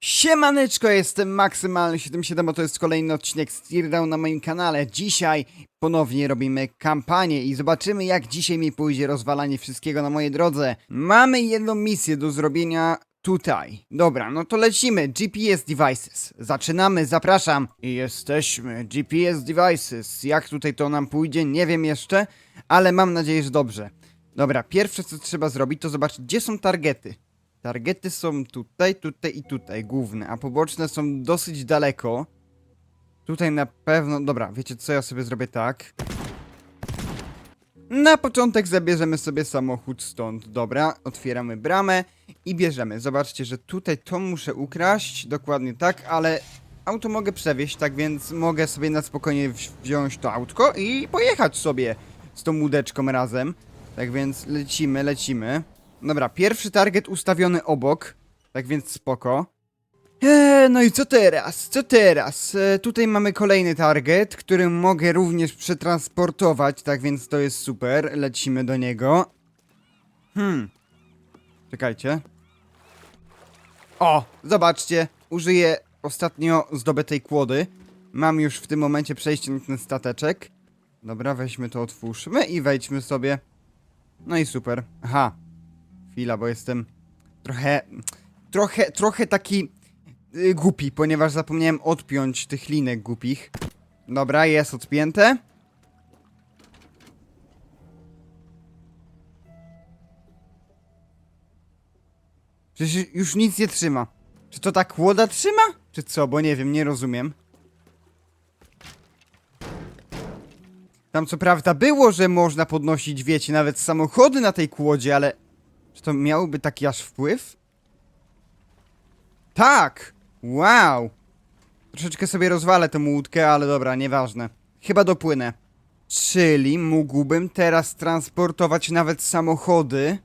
Siemaneczko, jestem Maksymalny77, a to jest kolejny odcinek z na moim kanale. Dzisiaj ponownie robimy kampanię i zobaczymy jak dzisiaj mi pójdzie rozwalanie wszystkiego na mojej drodze. Mamy jedną misję do zrobienia tutaj. Dobra, no to lecimy. GPS Devices. Zaczynamy, zapraszam. I jesteśmy. GPS Devices. Jak tutaj to nam pójdzie, nie wiem jeszcze, ale mam nadzieję, że dobrze. Dobra, pierwsze co trzeba zrobić to zobaczyć gdzie są targety. Targety są tutaj, tutaj i tutaj, główne, a poboczne są dosyć daleko. Tutaj na pewno... Dobra, wiecie co, ja sobie zrobię tak. Na początek zabierzemy sobie samochód stąd. Dobra, otwieramy bramę i bierzemy. Zobaczcie, że tutaj to muszę ukraść, dokładnie tak, ale auto mogę przewieźć, tak więc mogę sobie na spokojnie wzi- wziąć to autko i pojechać sobie z tą łódeczką razem. Tak więc lecimy, lecimy. Dobra, pierwszy target ustawiony obok, tak więc spoko. Eee, no i co teraz? Co teraz? E, tutaj mamy kolejny target, który mogę również przetransportować, tak więc to jest super. Lecimy do niego. Hmm. Czekajcie. O, zobaczcie, użyję ostatnio zdobytej kłody. Mam już w tym momencie przejście na ten stateczek. Dobra, weźmy to, otwórzmy i wejdźmy sobie. No i super. Aha, Chwila, bo jestem trochę, trochę, trochę taki y, głupi, ponieważ zapomniałem odpiąć tych linek głupich. Dobra, jest odpięte. Przecież już nic nie trzyma. Czy to ta kłoda trzyma? Czy co? Bo nie wiem, nie rozumiem. Tam co prawda było, że można podnosić, wiecie, nawet samochody na tej kłodzie, ale... Czy to miałoby taki aż wpływ? Tak! Wow! Troszeczkę sobie rozwalę tę łódkę, ale dobra, nieważne. Chyba dopłynę. Czyli mógłbym teraz transportować nawet samochody,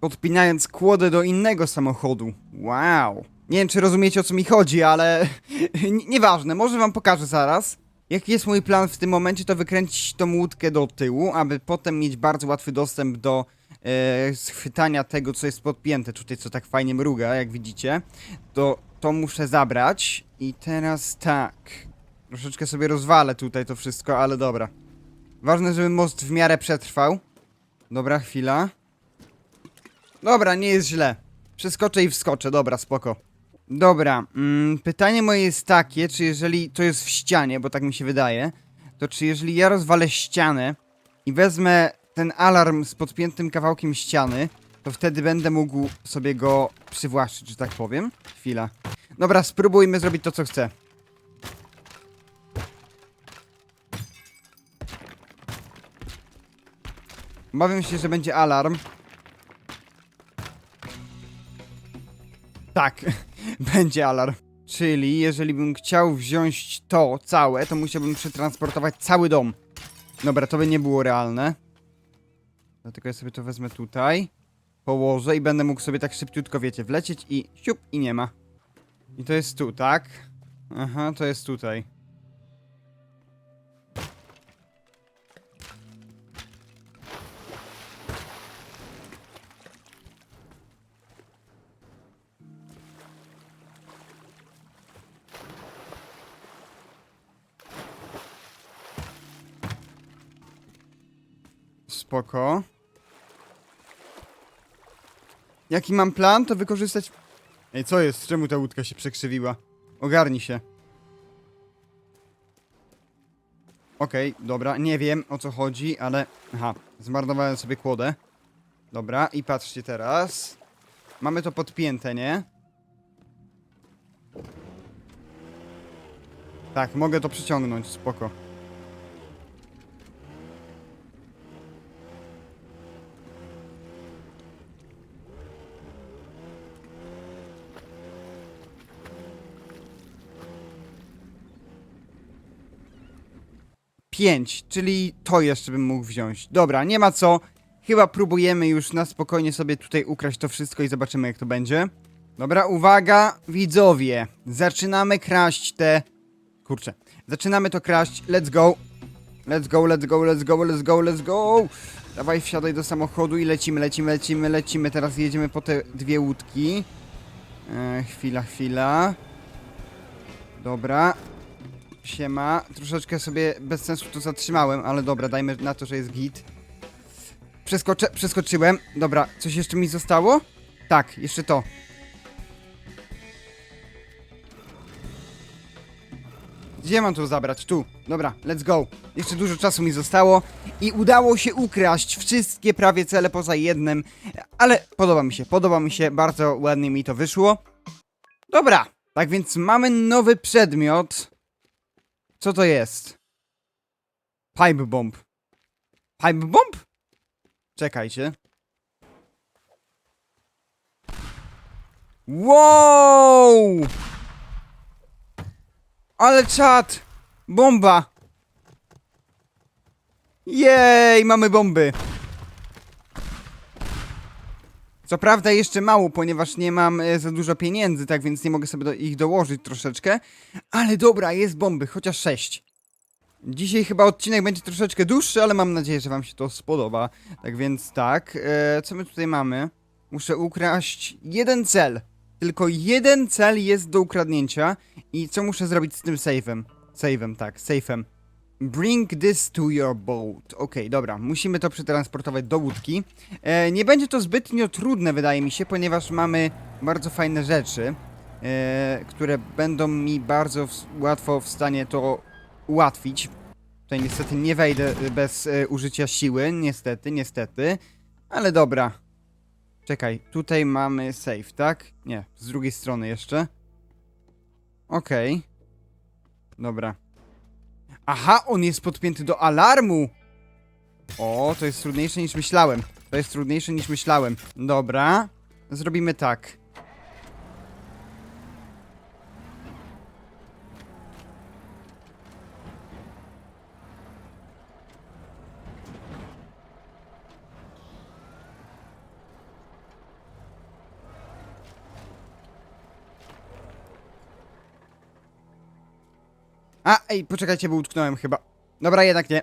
podpinając kłodę do innego samochodu. Wow! Nie wiem, czy rozumiecie, o co mi chodzi, ale nieważne, może wam pokażę zaraz. Jaki jest mój plan w tym momencie, to wykręcić tą łódkę do tyłu, aby potem mieć bardzo łatwy dostęp do e, schwytania tego, co jest podpięte tutaj, co tak fajnie mruga, jak widzicie. To, to muszę zabrać. I teraz tak. Troszeczkę sobie rozwalę tutaj to wszystko, ale dobra. Ważne, żeby most w miarę przetrwał. Dobra, chwila. Dobra, nie jest źle. Przeskoczę i wskoczę, dobra, spoko. Dobra, mm, pytanie moje jest takie, czy jeżeli to jest w ścianie, bo tak mi się wydaje, to czy jeżeli ja rozwalę ścianę i wezmę ten alarm z podpiętym kawałkiem ściany, to wtedy będę mógł sobie go przywłaszczyć, że tak powiem. Chwila. Dobra, spróbujmy zrobić to, co chcę. Obawiam się, że będzie alarm. Tak, będzie alarm. Czyli jeżeli bym chciał wziąć to całe, to musiałbym przetransportować cały dom. Dobra, to by nie było realne. Dlatego ja sobie to wezmę tutaj. Położę i będę mógł sobie tak szybciutko, wiecie, wlecieć i siup i nie ma. I to jest tu, tak? Aha, to jest tutaj. Spoko. Jaki mam plan, to wykorzystać... Ej, co jest? Czemu ta łódka się przekrzywiła? Ogarnij się. Okej, dobra, nie wiem o co chodzi, ale... Aha, zmarnowałem sobie kłodę. Dobra, i patrzcie teraz. Mamy to podpięte, nie? Tak, mogę to przyciągnąć, spoko. Pięć, czyli to jeszcze bym mógł wziąć. Dobra, nie ma co. Chyba próbujemy już na spokojnie sobie tutaj ukraść to wszystko i zobaczymy jak to będzie. Dobra, uwaga, widzowie. Zaczynamy kraść te... Kurczę. Zaczynamy to kraść. Let's go. Let's go, let's go, let's go, let's go, let's go. Dawaj, wsiadaj do samochodu i lecimy, lecimy, lecimy, lecimy. Teraz jedziemy po te dwie łódki. E, chwila, chwila. Dobra. Siema. Troszeczkę sobie bez sensu to zatrzymałem, ale dobra, dajmy na to, że jest git. Przeskoczę, przeskoczyłem. Dobra, coś jeszcze mi zostało? Tak, jeszcze to. Gdzie mam to zabrać? Tu. Dobra, let's go. Jeszcze dużo czasu mi zostało i udało się ukraść wszystkie prawie cele poza jednym, ale podoba mi się, podoba mi się, bardzo ładnie mi to wyszło. Dobra, tak więc mamy nowy przedmiot. Co to jest? Pipe bomb. Pipe bomb? Czekajcie. Wow! Ale czad! Bomba! Jej, mamy bomby! Co prawda jeszcze mało, ponieważ nie mam e, za dużo pieniędzy, tak więc nie mogę sobie do, ich dołożyć troszeczkę. Ale dobra, jest bomby, chociaż sześć. Dzisiaj chyba odcinek będzie troszeczkę dłuższy, ale mam nadzieję, że wam się to spodoba. Tak więc tak, e, co my tutaj mamy? Muszę ukraść jeden cel. Tylko jeden cel jest do ukradnięcia. I co muszę zrobić z tym save'em? Save'em, tak, save'em. Bring this to your boat. Okej, dobra, musimy to przetransportować do łódki. E, nie będzie to zbytnio trudne, wydaje mi się, ponieważ mamy bardzo fajne rzeczy, e, które będą mi bardzo w, łatwo w stanie to ułatwić. Tutaj niestety nie wejdę bez e, użycia siły, niestety, niestety. Ale dobra. Czekaj, tutaj mamy safe, tak? Nie, z drugiej strony jeszcze. Okej. Dobra. Aha, on jest podpięty do alarmu! O, to jest trudniejsze niż myślałem. To jest trudniejsze niż myślałem. Dobra. Zrobimy tak. A, ej, poczekajcie, bo utknąłem chyba. Dobra, jednak nie.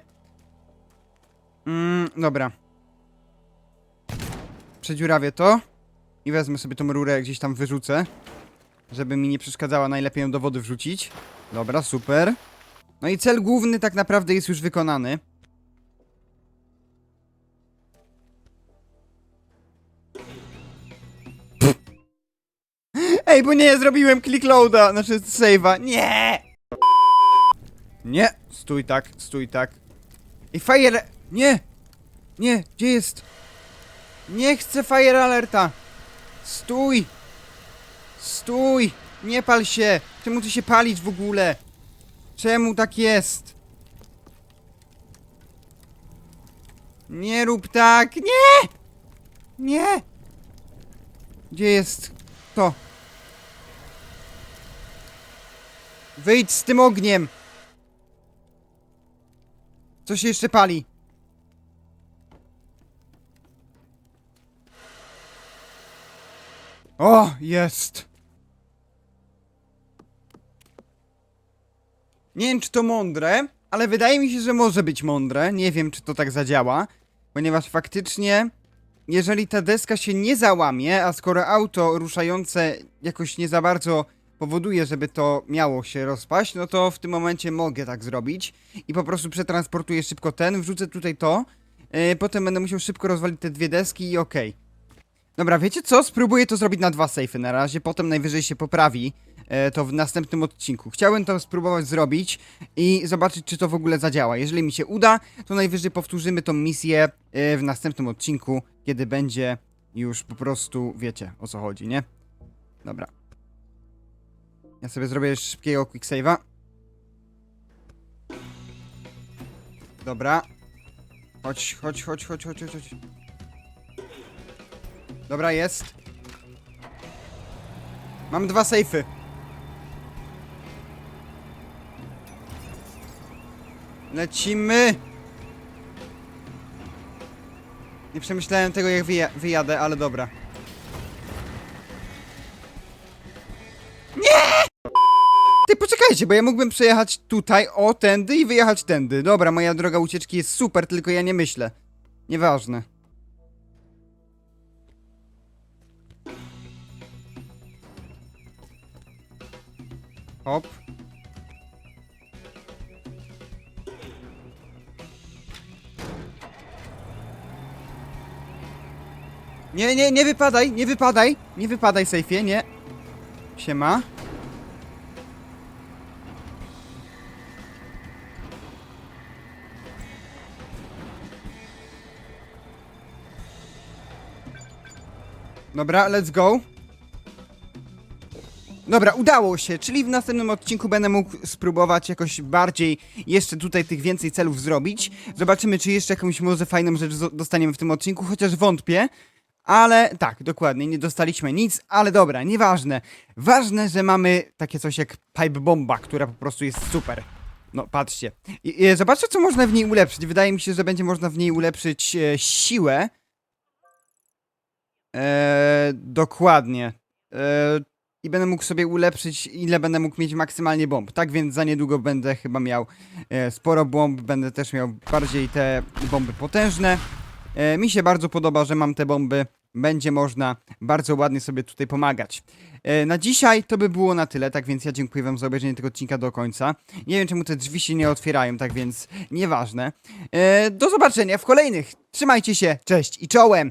Mm, dobra. Przedziurawię to. I wezmę sobie tą rurę, gdzieś tam wyrzucę. Żeby mi nie przeszkadzała, najlepiej ją do wody wrzucić. Dobra, super. No i cel główny tak naprawdę jest już wykonany. Ej, bo nie, zrobiłem click loada, znaczy save'a. Nie! Nie, stój tak, stój tak. I fire... Nie! Nie, gdzie jest? Nie chcę fire alerta! Stój! Stój! Nie pal się! Czemu ty się palić w ogóle? Czemu tak jest? Nie rób tak! Nie! Nie! Gdzie jest to? Wyjdź z tym ogniem! Co się jeszcze pali? O, jest! Nie wiem, czy to mądre, ale wydaje mi się, że może być mądre. Nie wiem, czy to tak zadziała, ponieważ faktycznie, jeżeli ta deska się nie załamie, a skoro auto ruszające jakoś nie za bardzo powoduje, żeby to miało się rozpaść, no to w tym momencie mogę tak zrobić i po prostu przetransportuję szybko ten, wrzucę tutaj to, yy, potem będę musiał szybko rozwalić te dwie deski i okej. Dobra, wiecie co? Spróbuję to zrobić na dwa sejfy na razie, potem najwyżej się poprawi e, to w następnym odcinku. Chciałem to spróbować zrobić i zobaczyć, czy to w ogóle zadziała. Jeżeli mi się uda, to najwyżej powtórzymy tą misję e, w następnym odcinku, kiedy będzie już po prostu, wiecie o co chodzi, nie? Dobra. Ja sobie zrobię szybkiego quick save'a. Dobra. Chodź, chodź, chodź, chodź, chodź, chodź. Dobra, jest. Mam dwa sejfy. Lecimy. Nie przemyślałem tego jak wyja wyjadę, ale dobra. Ty poczekajcie, bo ja mógłbym przejechać tutaj, o, tędy i wyjechać tędy. Dobra, moja droga ucieczki jest super, tylko ja nie myślę. Nieważne. Hop. Nie, nie, nie wypadaj, nie wypadaj, nie wypadaj, sejfie, nie. Siema. Dobra, let's go. Dobra, udało się, czyli w następnym odcinku będę mógł spróbować jakoś bardziej jeszcze tutaj tych więcej celów zrobić. Zobaczymy, czy jeszcze jakąś może fajną rzecz dostaniemy w tym odcinku, chociaż wątpię. Ale tak, dokładnie, nie dostaliśmy nic, ale dobra, nieważne. Ważne, że mamy takie coś jak pipe bomba, która po prostu jest super. No, patrzcie. I, i, co można w niej ulepszyć. Wydaje mi się, że będzie można w niej ulepszyć e, siłę. Eee, dokładnie. Eee, I będę mógł sobie ulepszyć, ile będę mógł mieć maksymalnie bomb. Tak więc za niedługo będę chyba miał e, sporo bomb, będę też miał bardziej te bomby potężne. E, mi się bardzo podoba, że mam te bomby. Będzie można bardzo ładnie sobie tutaj pomagać. E, na dzisiaj to by było na tyle, tak więc ja dziękuję wam za obejrzenie tego odcinka do końca. Nie wiem czemu te drzwi się nie otwierają, tak więc nieważne. E, do zobaczenia w kolejnych. Trzymajcie się, cześć i czołem!